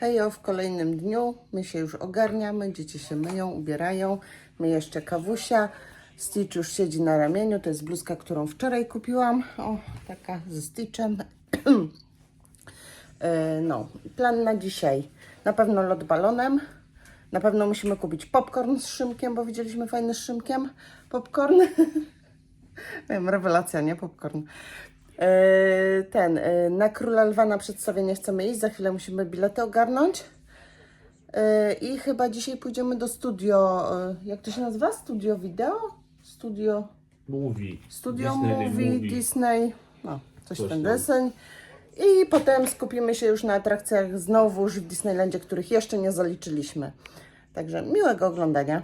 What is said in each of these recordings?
Hejo, w kolejnym dniu my się już ogarniamy, dzieci się myją, ubierają, my jeszcze kawusia. Stitch już siedzi na ramieniu, to jest bluzka, którą wczoraj kupiłam, o, taka ze Stitchem. E, no, plan na dzisiaj, na pewno lot balonem, na pewno musimy kupić popcorn z szynkiem, bo widzieliśmy fajny z szynkiem popcorn. Wiem, rewelacja, nie? Popcorn. E, Ten, e, na Króla Lwa na przedstawienie chcemy iść, za chwilę musimy bilety ogarnąć. E, I chyba dzisiaj pójdziemy do studio, jak to się nazywa? Studio wideo? Studio, Movie. studio Disney movie, movie. Disney, no coś, Coś ten deseń. I potem skupimy się już na atrakcjach znowuż w Disneylandzie, których jeszcze nie zaliczyliśmy. Także miłego oglądania.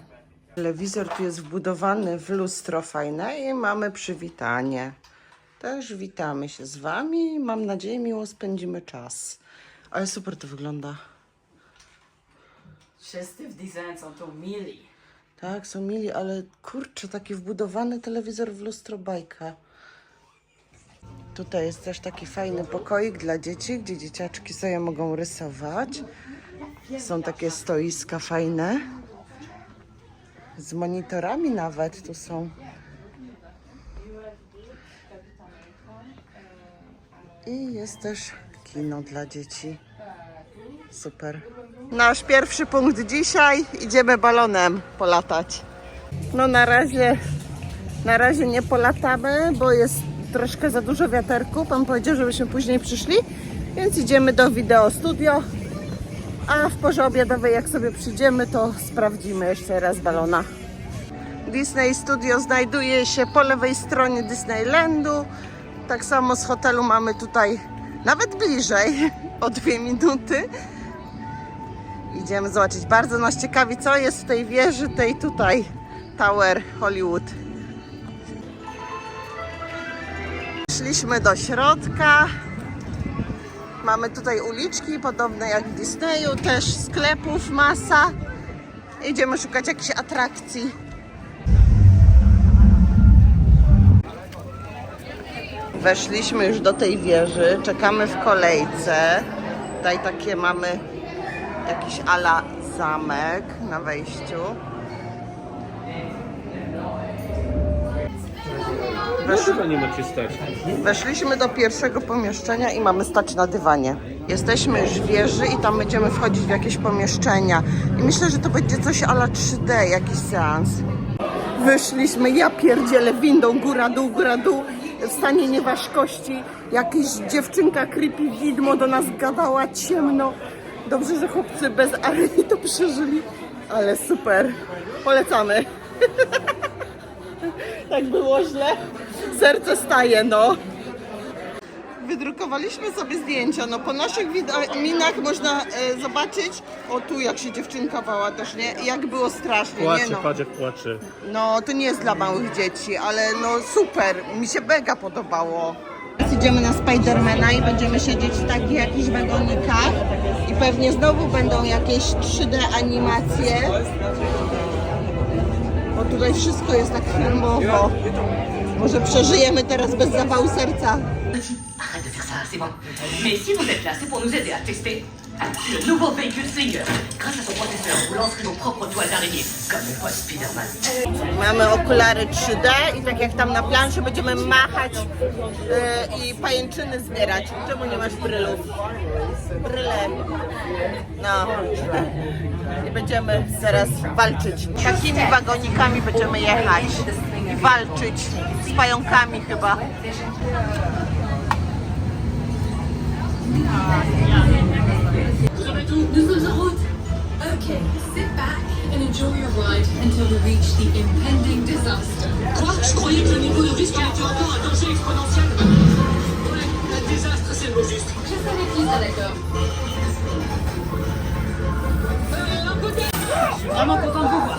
Telewizor tu jest wbudowany w lustro fajne i mamy przywitanie. Też witamy się z Wami. Mam nadzieję, miło spędzimy czas. Ale super to wygląda. Wszyscy w design są to mili. Tak, są mili, ale kurczę, taki wbudowany telewizor w lustro bajka. Tutaj jest też taki fajny pokoik dla dzieci, gdzie dzieciaczki sobie mogą rysować. Są takie stoiska fajne. Z monitorami nawet tu są. I jest też kino dla dzieci. Super. Nasz pierwszy punkt dzisiaj. Idziemy balonem polatać. No na razie, na razie nie polatamy, bo jest troszkę za dużo wiaterku. Pan powiedział, żebyśmy później przyszli, więc idziemy do wideo studio. A w porze obiadowej, jak sobie przyjdziemy, to sprawdzimy jeszcze raz balona. Disney Studio znajduje się po lewej stronie Disneylandu. Tak samo z hotelu mamy tutaj nawet bliżej, o dwie minuty. Idziemy zobaczyć. Bardzo nas ciekawi, co jest w tej wieży, tej tutaj Tower Hollywood. Szliśmy do środka. Mamy tutaj uliczki, podobne jak w Disneyu, też sklepów masa. Idziemy szukać jakichś atrakcji. Weszliśmy już do tej wieży, czekamy w kolejce. Tutaj takie mamy jakiś ala zamek na wejściu. Dlaczego nie macie stać? Weszliśmy do pierwszego pomieszczenia i mamy stać na dywanie. Jesteśmy już w wieży i tam będziemy wchodzić w jakieś pomieszczenia. I myślę, że to będzie coś ala 3D, jakiś seans. Wyszliśmy, ja pierdzielę windą, góra, dół, góra, dół. W stanie nieważkości. Jakaś dziewczynka creepy widmo do nas gadała ciemno. Dobrze, że chłopcy bez areni to przeżyli. Ale super. Polecamy. tak było źle. Serce staje, no. Wydrukowaliśmy sobie zdjęcia. No po naszych minach można e, zobaczyć, o tu jak się dziewczynka bała też, nie? Jak było strasznie, nie Płacze, no. płacze. No to nie jest dla małych dzieci, ale no super, mi się mega podobało. Teraz idziemy na Spidermana i będziemy siedzieć w takich jakichś wagonikach i pewnie znowu będą jakieś 3D animacje. Bo tutaj wszystko jest tak filmowo. Może przeżyjemy teraz bez zawału serca. Bon. Mais si vous êtes là, c'est pour nous aider à tester le nouveau véhicule Slinger. Grâce à son processeur, vous lancerez nos propres toiles d'araignée, comme le pote Spider-Man. Mamy okulary 3D i tak jak tam na planszy będziemy machać yy, i pajęczyny zbierać. Czemu nie masz brylów? Bryle. No. I będziemy zaraz walczyć. Takimi wagonikami będziemy jechać i walczyć z pająkami chyba. Nous sommes en route. Okay, sit back and enjoy your ride until we reach the impending disaster. Quoi Je croyais que le niveau de risque était encore un danger exponentiel. Ouais, un désastre, c'est le mot juste. Je savais qu'ils étaient d'accord. Peu d'air Vraiment content de vous voir.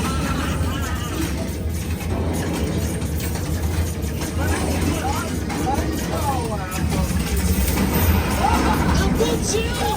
You?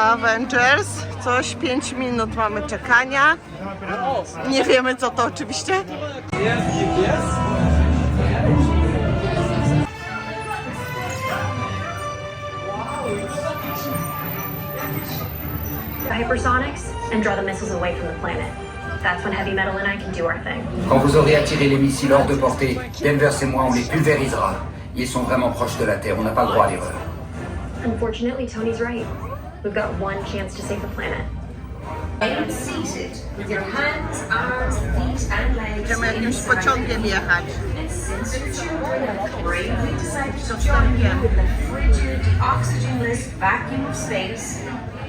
Avengers coś 5 minut mamy czekania. Nie wiemy co to oczywiście. the hypersonics and draw the missiles away from the planet. That's when Heavy Metal and I can do our thing. Quand vous aurez attiré les missiles hors de portée, Danvers et moi, on les pulvérisera. Ils sont vraiment proches de la Terre, on n'a pas le droit à l'erreur. Unfortunately, Tony's right. We've got one chance to save the planet. Seize it with your hands, arms, feet, and legs. Będziemy jakimś pociągiem jechać. And since your bravely decided to join you in the frigid, oxygenless vacuum of space,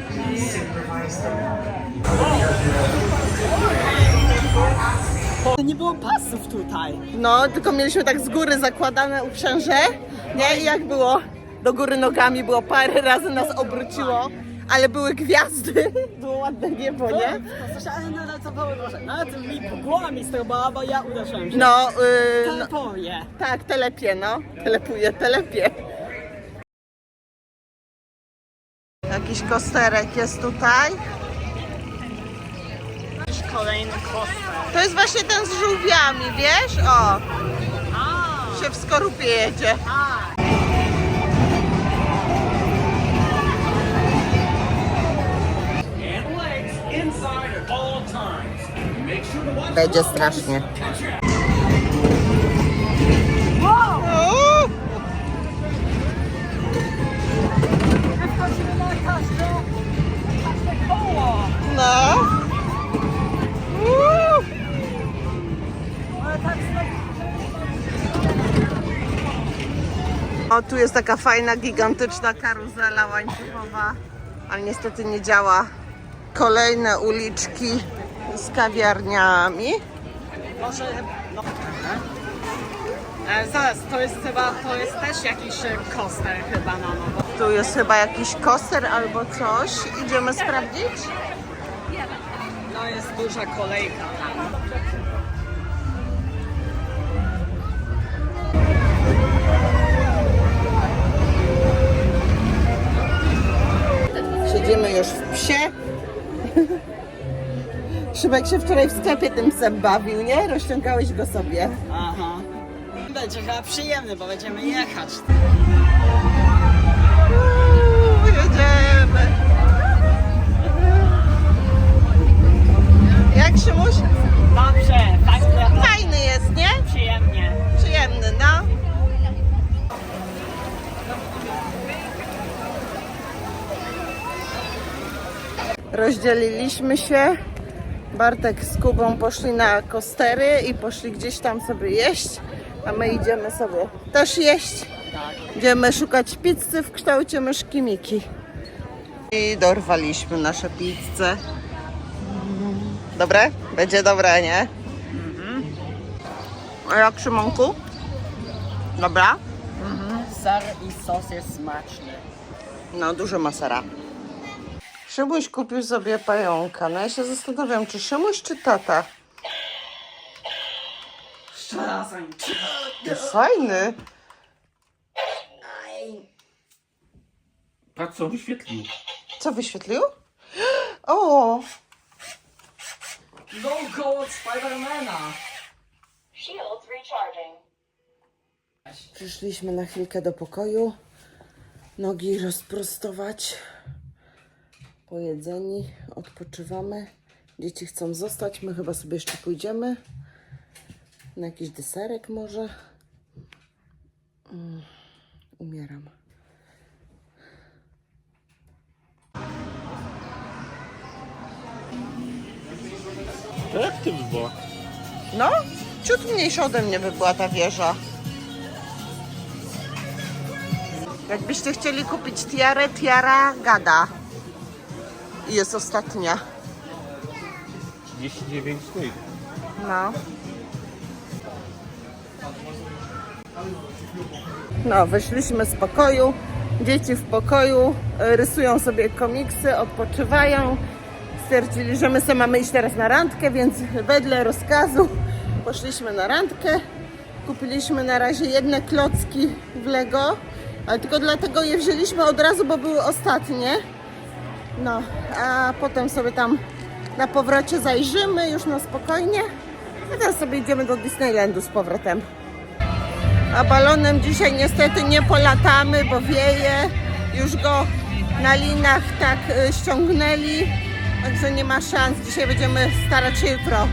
please supervise them. Nie było pasów tutaj. No, tylko mieliśmy tak z góry zakładane uprzęże, nie? I jak było do góry nogami, było parę razy nas obróciło, ale były gwiazdy, było ładne niebo, nie? Słyszałem, no ale co było to mi głowa mi strobała, bo ja uderzyłem się. No, yy, no Telepowie. tak, telepie, no, telepuje, telepie. Jakiś kosterek jest tutaj. Kolejny koster. To jest właśnie ten z żółwiami, wiesz? O, się w skorupie jedzie. Będzie strasznie. No. O, tu jest taka fajna, gigantyczna karuzela łańcuchowa, ale niestety nie działa. Kolejne uliczki z kawiarniami. Może... No. E, zaraz, to jest chyba, to jest też jakiś e, koster chyba, no, no bo Tu jest chyba jakiś koster albo coś. Idziemy sprawdzić? no jest duża kolejka. Siedzimy już w psie. Szybek się wczoraj w sklepie tym psem bawił, nie? Rozciągałeś go sobie. Aha. Będzie chyba przyjemny, bo będziemy jechać. Uuu, jedziemy. Jak Szymuś? Dobrze, fajnie, Fajny jest, nie? przyjemnie. Przyjemny, no. Rozdzieliliśmy się. Bartek z Kubą poszli na kostery i poszli gdzieś tam sobie jeść, a my idziemy sobie też jeść. Idziemy szukać pizzy w kształcie myszki Miki. I dorwaliśmy nasze pizze. Dobre? Będzie dobre, nie? A jak Szymonku? Dobra? Ser i sos jest smaczny. No, dużo masera. Szymuś kupił sobie pająka. No ja się zastanawiam, czy Szymuś, czy tata? Jest fajny. Patrz co wyświetlił. Co wyświetlił? O, Logo od Spidermana. przyszliśmy na chwilkę do pokoju. Nogi rozprostować. Pojedzeni, odpoczywamy. Dzieci chcą zostać, my chyba sobie jeszcze pójdziemy. Na jakiś deserek może. Mm, umieram. To jak ty było? No, ciut mniejsza ode mnie by była ta wieża. Jakbyście chcieli kupić tiarę, tiara gada. I jest ostatnia. 39 stój. No. No, wyszliśmy z pokoju. Dzieci w pokoju e, rysują sobie komiksy, odpoczywają. Stwierdzili, że my sobie mamy iść teraz na randkę, więc wedle rozkazu poszliśmy na randkę. Kupiliśmy na razie jedne klocki w Lego, ale tylko dlatego je wzięliśmy od razu, bo były ostatnie. No, a potem sobie tam na powrocie zajrzymy już na spokojnie. A teraz sobie idziemy do Disneylandu z powrotem. A balonem dzisiaj niestety nie polatamy, bo wieje. Już go na linach tak y, ściągnęli, także nie ma szans. Dzisiaj będziemy starać się jutro.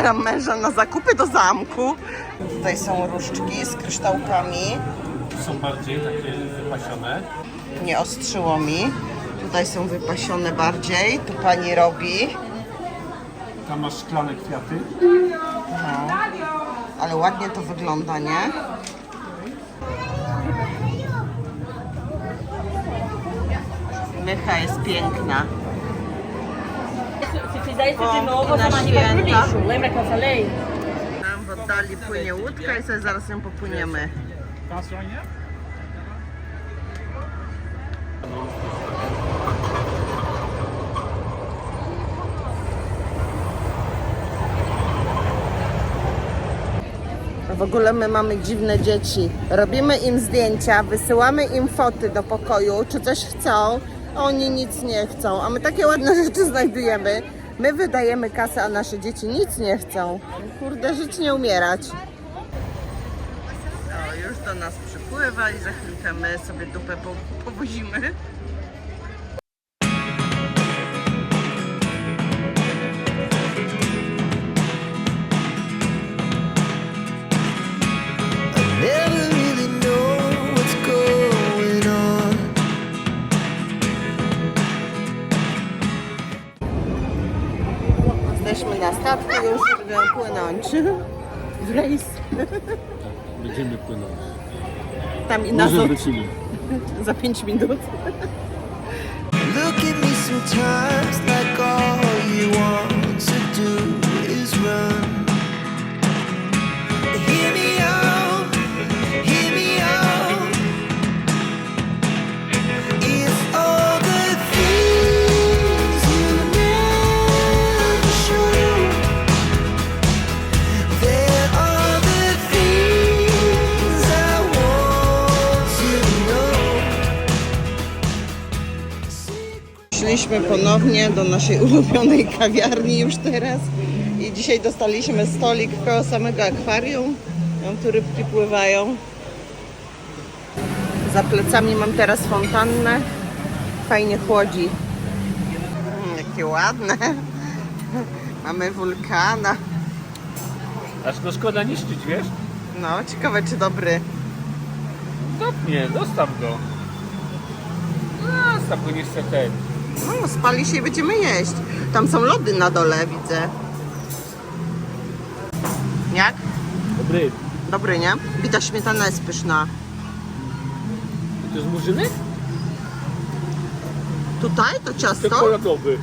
Zabieram męża na zakupy do zamku. Tutaj są różdżki z kryształkami. Są bardziej takie wypasione. Nie ostrzyło mi. Tutaj są wypasione bardziej. Tu pani robi. Tam masz szklane kwiaty. No. Ale ładnie to wygląda, nie? Mycha jest piękna. Pompki na święta. Tam w oddali płynie łódka i sobie zaraz ją popłyniemy. W ogóle my mamy dziwne dzieci. Robimy im zdjęcia, wysyłamy im foty do pokoju, czy coś chcą, a oni nic nie chcą. A my takie ładne rzeczy znajdujemy. My wydajemy kasę, a nasze dzieci nic nie chcą. Kurde, żyć nie umierać. O, już do nas przypływa i za chwilkę my sobie dupę po- powozimy. Na statku, już będziemy płynąć. W rejs. Będziemy płynąć. Tam i nas od... wrócili. za 5 minut. Look at me sometimes like all you want Szliśmy ponownie do naszej ulubionej kawiarni już teraz i dzisiaj dostaliśmy stolik koło samego akwarium. Tam tu rybki pływają. Za plecami mam teraz fontannę. Fajnie chłodzi. Mm, jakie ładne. Mamy wulkana. Aż go szkoda niszczyć, wiesz? No, ciekawe czy dobry. Stopnie, zostaw go. Zostaw go niestety. No, spali się i będziemy jeść. Tam są lody na dole, widzę. Jak? Dobry. Dobry, nie? I ta śmietana jest pyszna. To jest murzynek? Tutaj to ciasto? Czekoladowy.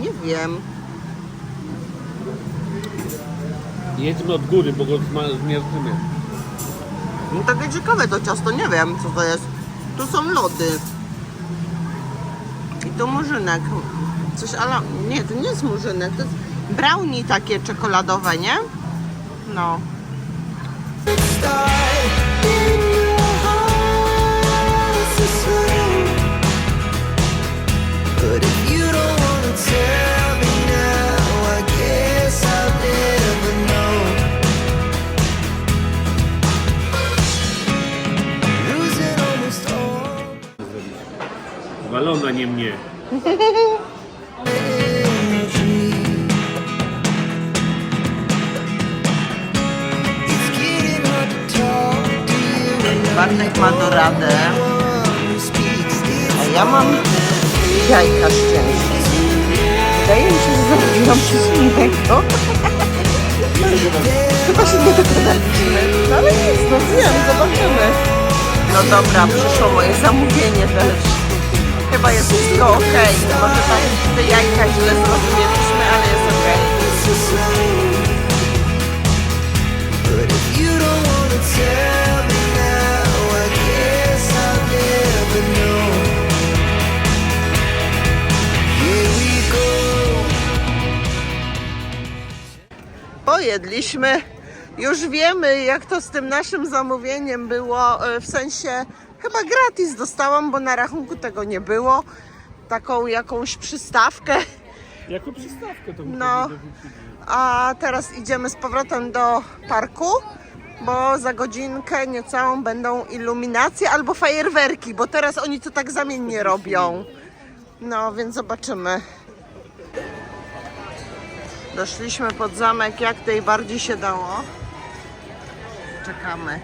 Nie wiem. Jedźmy od góry, bo go zmierzymy. No takie ciekawe to ciasto, nie wiem co to jest. Tu są lody. Tu murzynek. Coś ale... Nie, to nie jest murzynek, to jest brownie takie czekoladowe, nie? No. But if you don't wanna tell to you when Bartek ma do radę, one who speaks this a ja mam jajka szczęścia. Wydaje mi się, że zamówiłam coś innego. Chyba się nie dogadaliśmy. No ale nic, no wiem, zobaczymy. No dobra, przyszło moje zamówienie też. Chyba jest wszystko ok. Może tam te jajka źle zrozumieliśmy, ale jest ok. But if you don't wanna tell me now, I guess I'll never know. Here we go. Pojedliśmy. Już wiemy, jak to z tym naszym zamówieniem było. e, W sensie, chyba gratis dostałam, bo na rachunku tego nie było. Taką jakąś przystawkę. Jako przystawkę to No. A teraz idziemy z powrotem do parku, bo za godzinkę niecałą będą iluminacje albo fajerwerki, bo teraz oni to tak zamiennie robią. No, więc zobaczymy. Doszliśmy pod zamek jak najbardziej się dało. Czekamy.